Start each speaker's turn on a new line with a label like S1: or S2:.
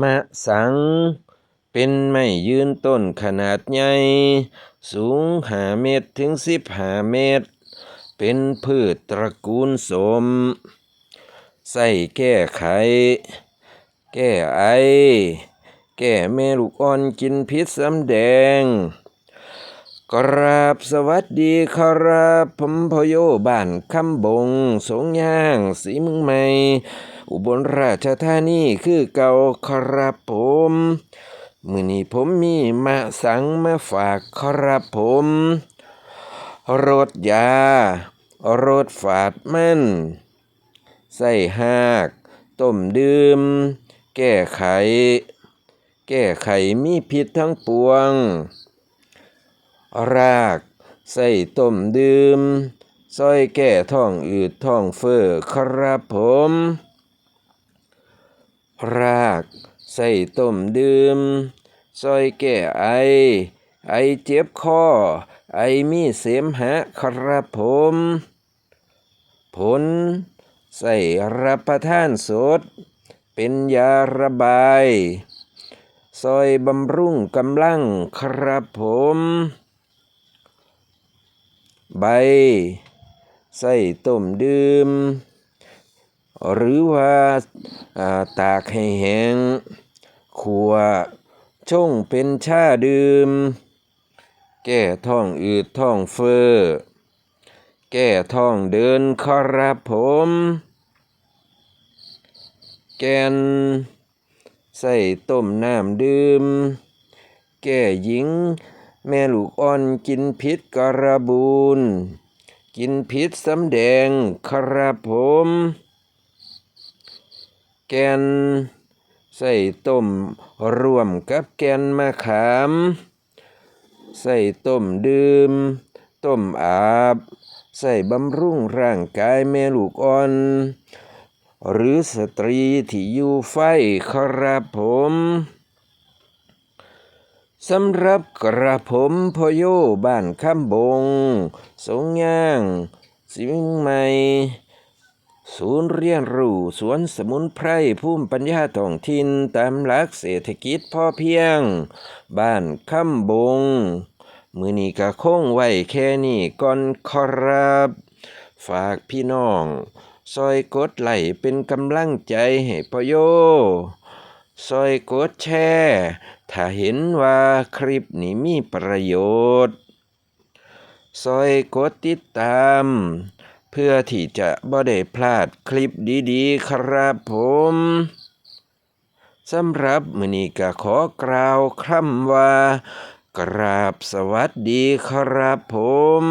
S1: มะสัง เป็นไม้ยืนต้นขนาดใหญ่ สูงห้าเมตรถึงสิบห้าเมตร เป็นพืชตระกูลสม ใส่แก้ไข แก้ไอ แก้แม่ลูกอ่อนกินพิษสำแดง กราบสวัสดีครับผมพโยบ้านคำบง สงย่างสีมึงใหม่ อุบลราชธานีคือเก่าครับผมมือนี้ผมมีมาสังมาฝากครับผมรสยารสฝาดมันใส่หากต้มดื่ม แก้ไข แก้ไขมีพิษทั้งปวง รากใส่ต้มดื่มซอยแก้ท้องอืดท้องเฟ้อครับผม รากใส่ต้มดื่มซอยแก้ไอ ไอเจ็บคอ ไอมีเสมหะครับผม ผล ใส่รับประทานสด เป็นยาระบาย ซอยบำรุงกำลังครับผม ใบ ใส่ต้มดื่ม หรือว่าตากให้แห้งขัวชงเป็นชาดื่ม แก้ท้องอืดท้องเฟ้อแก้ท้องเดินครับผม แกน ใส่ต้มน้ำดื่ม แก้หญิง แม่ลูกอ่อนกินพิษกระบูนกินพิษสำแดงครับผม แกนใส่ต้มรวมกับแกนมะขาม ใส่ต้มดื่ม ต้มอาบ ใส่บำรุงร่างกายแม่ลูกอ่อน หรือสตรีที่อยู่ไฟครับผม สำหรับกระผมพโยบ้านคำบง สงย่างสิวิงใหม่ ศูนย์เรียนรู้สวนสมุนไพรภูมิปัญญาท้องถิ่นตามหลักเศรษฐกิจพอเพียง บ้านคำบง มือนี้ก็คงไว้แค่นี้ก่อนครับ ฝากพี่น้อง ซอยกดไหลเป็นกำลังใจให้พโย ซอยกดแชร์ถ้าเห็นว่าคลิปนี้มีประโยชน์ซอยกดติดตาม เพื่อที่จะบ่ได้พลาดคลิปดีๆ ครับผมสำหรับมือนี้ก็ขอกล่าวคำว่า กราบสวัสดีครับผม